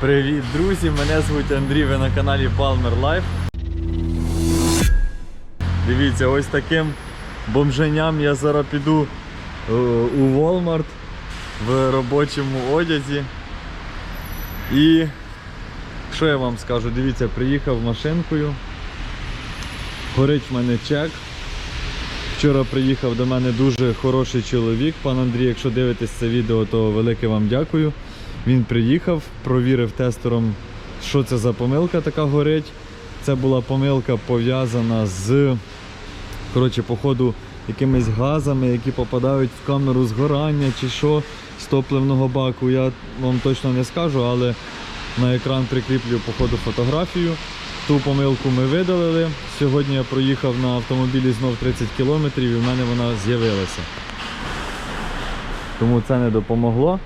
Привіт, друзі! Мене звуть Андрій, ви на каналі Palmer Life. Дивіться, ось таким бомженям я зараз піду е, у Walmart в робочому одязі. І що я вам скажу? Дивіться, приїхав машинкою. Горить в мене чек. Вчора приїхав до мене дуже хороший чоловік. Пан Андрій, якщо дивитесь це відео, то велике вам дякую. Він приїхав, провірив тестером, що це за помилка така горить. Це була помилка пов'язана з коротше, походу, якимись газами, які попадають в камеру згорання чи що з топливного баку. Я вам точно не скажу, але на екран прикріплю походу фотографію. Ту помилку ми видалили. Сьогодні я проїхав на автомобілі знов 30 км і в мене вона з'явилася. Тому це не допомогло.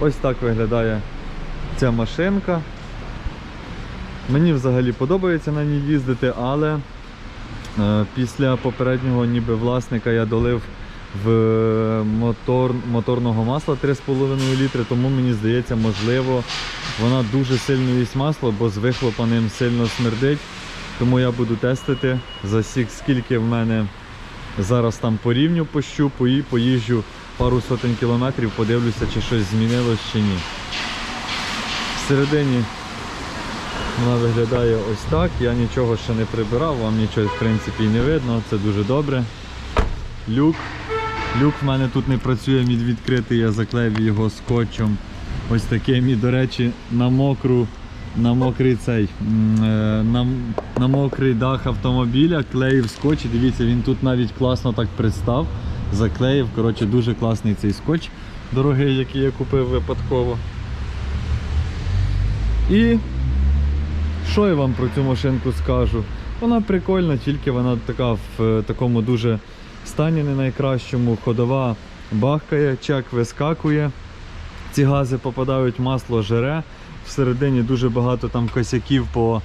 Ось так виглядає ця машинка. Мені взагалі подобається на ній їздити, але е, після попереднього ніби власника я долив в мотор, моторного масла 3,5 літри, тому мені здається, можливо, вона дуже сильно їсть масло, бо з вихлопа ним сильно смердить. Тому я буду тестити за сік, скільки в мене зараз там по рівню пощупу і поїжджу пару сотень кілометрів, подивлюся, чи щось змінилось чи ні. Всередині вона виглядає ось так. Я нічого ще не прибирав, вам нічого в принципі не видно, це дуже добре. Люк. Люк в мене тут не працює, він відкритий, я заклеїв його скотчем. Ось таким і, до речі, на мокру, на мокрий цей, е, на, на мокрий дах автомобіля клеїв скотч. Дивіться, він тут навіть класно так пристав, заклеїв. Коротше, дуже класний цей скотч дорогий, який я купив випадково. І що я вам про цю машинку скажу? Вона прикольна, тільки вона така в е, такому дуже стані не найкращому. Ходова бахкає, чек вискакує. Ці гази попадають, масло жере. Всередині дуже багато там косяків по,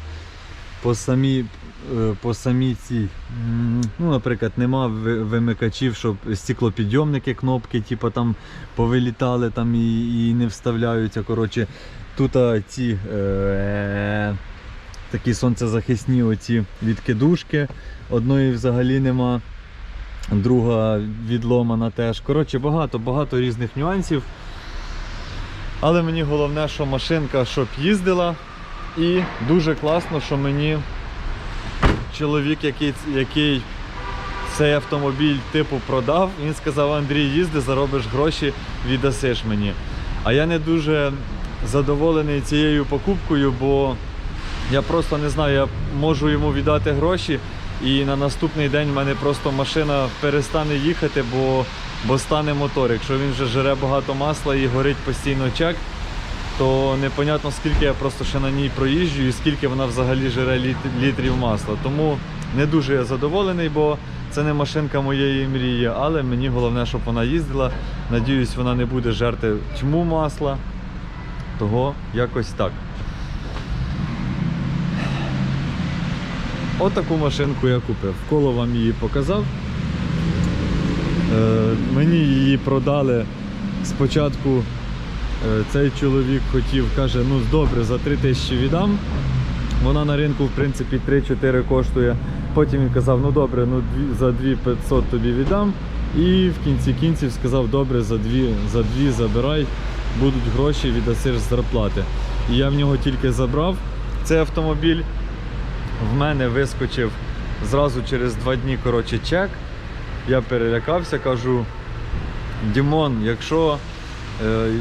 по самі. Е, По самій цій, ну, наприклад, нема вимикачів, щоб стеклопідйомники, кнопки, типу, там повилітали там і, і не вставляються. Коротше, тут ці е, такі сонцезахисні оці відкидушки. Одної взагалі нема, друга відломана теж. Коротше, багато, багато різних нюансів. Але мені головне, що машинка щоб їздила. І дуже класно, що мені чоловік, який, який цей автомобіль типу продав, він сказав, Андрій, їзди, заробиш гроші, віддасиш мені. А я не дуже задоволений цією покупкою, бо я просто не знаю, я можу йому віддати гроші, і на наступний день в мене просто машина перестане їхати, бо, бо стане мотор. Якщо він вже жере багато масла і горить постійно чек, то непонятно скільки я просто ще на ній проїжджу і скільки вона взагалі жере літ- літрів масла. Тому не дуже я задоволений, бо це не машинка моєї мрії, але мені головне, щоб вона їздила. Надіюсь, вона не буде жерти тьму масла. Того якось так. Отаку машинку я купив. Коло вам її показав. Е, мені її продали спочатку. Е, Цей чоловік хотів, каже, ну добре, за 3 тисячі віддам. Вона на ринку, в принципі, 3-4 коштує. Потім він казав, ну добре, ну за 2500 тобі віддам. І в кінці кінців сказав, добре, за дві, за дві забирай, будуть гроші, віддасиш зарплати. І я в нього тільки забрав цей автомобіль. В мене вискочив зразу через два дні коротше, чек. Я перелякався, кажу, Дімон, якщо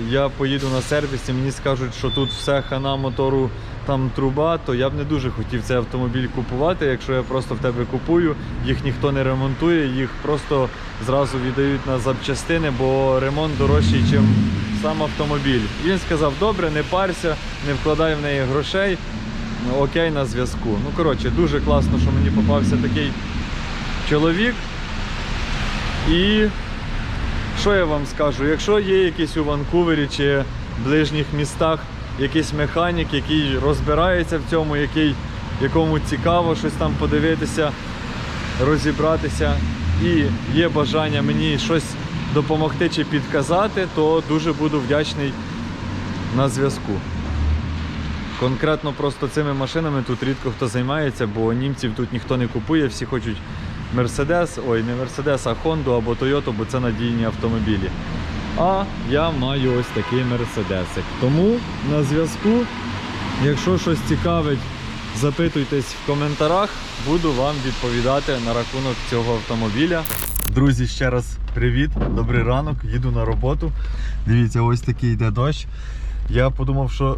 я поїду на сервіс і мені скажуть, що тут все хана мотору там труба, то я б не дуже хотів цей автомобіль купувати. Якщо я просто в тебе купую, їх ніхто не ремонтує, їх просто зразу віддають на запчастини, бо ремонт дорожчий, ніж сам автомобіль. Він сказав, добре, не парся, не вкладай в неї грошей. Окей, на зв'язку. Ну, коротше, дуже класно, що мені попався такий чоловік. І що я вам скажу? Якщо є якийсь у Ванкувері чи ближніх містах якийсь механік, який розбирається в цьому, який, якому цікаво щось там подивитися, розібратися, і є бажання мені щось допомогти чи підказати, то дуже буду вдячний на зв'язку. Конкретно просто цими машинами тут рідко хто займається, бо німців тут ніхто не купує, всі хочуть Мерседес, ой, не Мерседес, а Хонду або Тойоту, бо це надійні автомобілі. А я маю ось такий мерседесик. Тому на зв'язку, якщо щось цікавить, запитуйтесь в коментарях, буду вам відповідати на рахунок цього автомобіля. Друзі, ще раз привіт, добрий ранок, їду на роботу. Дивіться, ось такий йде дощ. Я подумав, що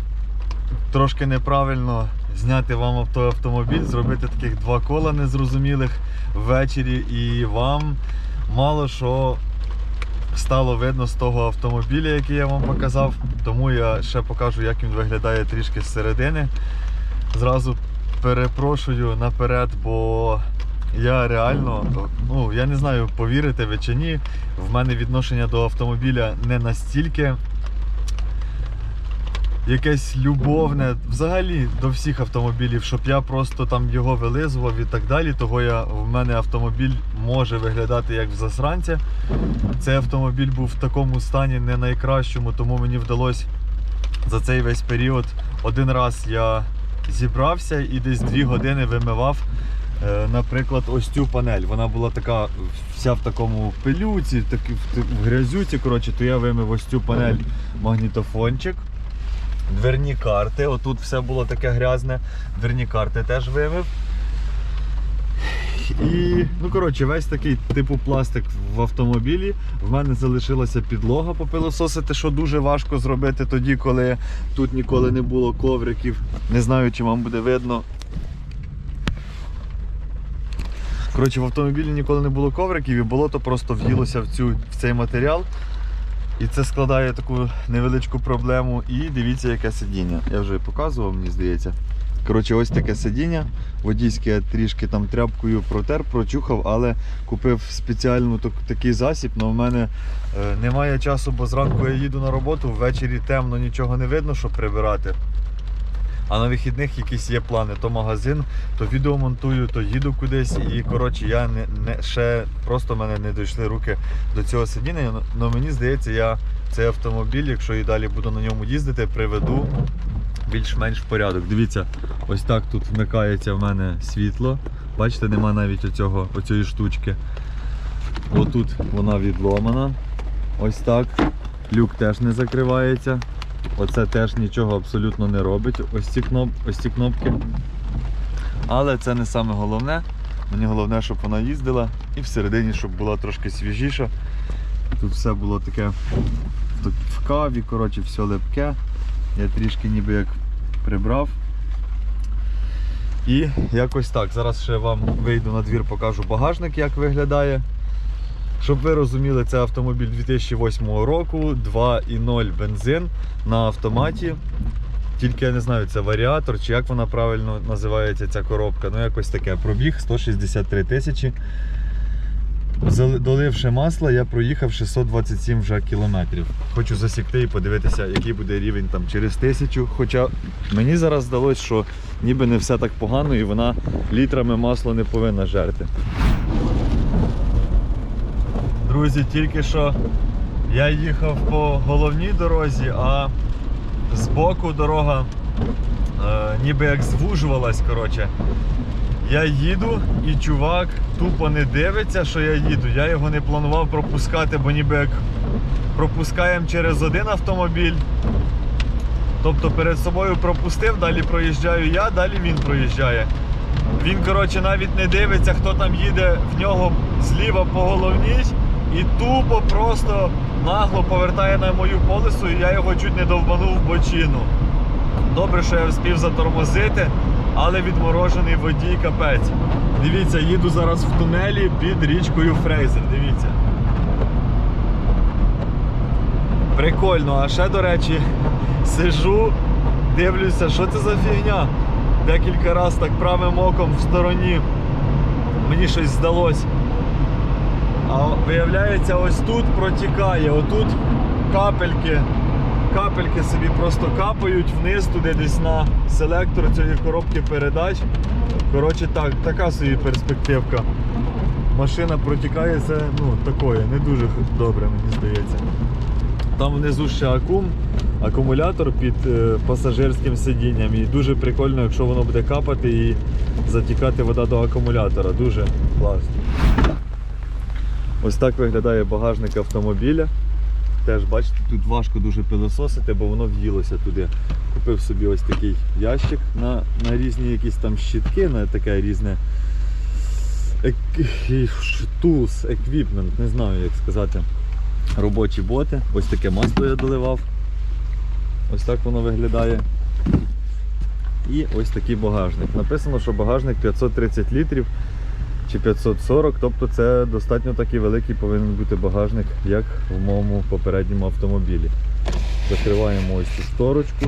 трошки неправильно зняти вам автомобіль, зробити таких два кола незрозумілих ввечері, і вам мало що стало видно з того автомобіля, який я вам показав. Тому я ще покажу, як він виглядає трішки зсередини. Зразу перепрошую наперед, бо я реально, ну я не знаю, повірите ви чи ні. В мене відношення до автомобіля не настільки якесь любовне, взагалі до всіх автомобілів, щоб я просто там його вилизував і так далі. Того я в мене автомобіль може виглядати як в засранця. Цей автомобіль був в такому стані не найкращому, тому мені вдалося за цей весь період один раз я зібрався і десь дві години вимивав. е, Наприклад, ось цю панель. Вона була така вся в такому пилюці, так, в грязюці. Коротше, то я вимив ось цю панель магнітофончик. Дверні карти. Отут все було таке грязне. Дверні карти теж вимив. І, ну коротше, весь такий типу пластик в автомобілі. В мене залишилася підлога попилососити, що дуже важко зробити тоді, коли тут ніколи не було ковриків. Не знаю, чи вам буде видно. Коротше, в автомобілі ніколи не було ковриків і болото просто в'їлося в, в цей матеріал. І це складає таку невеличку проблему. І дивіться, яке сидіння. Я вже показував, мені здається. Коротше, ось таке сидіння. Водійське я трішки там тряпкою протер, прочухав, але купив спеціальну так- такий засіб. але в мене е, немає часу, бо зранку я їду на роботу, ввечері темно, нічого не видно, щоб прибирати. А на вихідних якісь є плани, то магазин, то відео монтую, то їду кудись. І коротше, я не, не ще просто мене не дійшли руки до цього сидіння. Але мені здається, я цей автомобіль, якщо і далі буду на ньому їздити, приведу більш-менш в порядок. Дивіться, ось так тут вмикається в мене світло. Бачите, нема навіть оцього, оцієї штучки. Отут вона відломана. Ось так. Люк теж не закривається. Оце теж нічого абсолютно не робить. Ось ці, кноп... Ось ці кнопки. Але це не саме головне. Мені головне, щоб вона їздила і всередині, щоб була трошки свіжіша. Тут все було таке в- каві, коротше, все липке. Я трішки ніби як прибрав. І якось так. Зараз ще вам вийду на двір, покажу багажник, як виглядає. Щоб ви розуміли, це автомобіль 2008 року, 2.0 бензин на автоматі. Тільки я не знаю, це варіатор чи як вона правильно називається ця коробка. Ну якось таке. Пробіг 163 тисячі. Доливши масло, я проїхав 627 вже кілометрів. Хочу засікти і подивитися, який буде рівень там через тисячу. Хоча мені зараз здалося, що ніби не все так погано і вона літрами масла не повинна жерти. Друзі, тільки що я їхав по головній дорозі, а збоку дорога е, ніби як звужувалась. коротше. Я їду і чувак тупо не дивиться, що я їду. Я його не планував пропускати, бо ніби як пропускаємо через один автомобіль. Тобто перед собою пропустив, далі проїжджаю я, далі він проїжджає. Він, коротше, навіть не дивиться, хто там їде в нього зліва по головній і тупо просто нагло повертає на мою полису, і я його чуть не довбанув в бочину. Добре, що я встиг затормозити, але відморожений водій капець. Дивіться, їду зараз в тунелі під річкою Фрейзер. Дивіться. Прикольно, а ще, до речі, сижу, дивлюся, що це за фігня. Декілька разів так правим оком в стороні. Мені щось здалось. А виявляється, ось тут протікає, отут капельки. Капельки собі просто капають вниз туди десь на селектор цієї коробки передач. Коротше, так, така собі перспективка. Машина протікає, це ну, такое, не дуже добре, мені здається. Там внизу ще акум, акумулятор під е, пасажирським сидінням. І дуже прикольно, якщо воно буде капати і затікати вода до акумулятора. Дуже класно. Ось так виглядає багажник автомобіля. Теж бачите, тут важко дуже пилососити, бо воно в'їлося туди. Купив собі ось такий ящик на, на різні якісь там щітки, на таке різне ек- tools, equipment, не знаю як сказати. Робочі боти. Ось таке масло я доливав. Ось так воно виглядає. І ось такий багажник. Написано, що багажник 530 літрів чи 540, тобто це достатньо такий великий повинен бути багажник, як в моєму попередньому автомобілі. Закриваємо ось цю шторочку.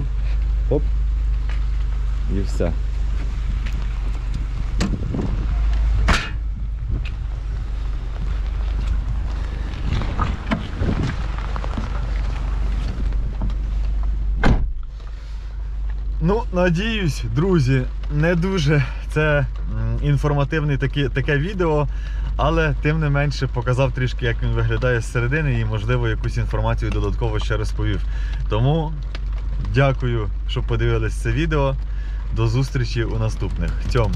Оп. І все. Ну, надіюсь, друзі, не дуже це інформативне таке, таке відео, але тим не менше показав трішки, як він виглядає зсередини і, можливо, якусь інформацію додатково ще розповів. Тому дякую, що подивились це відео. До зустрічі у наступних. Тьом!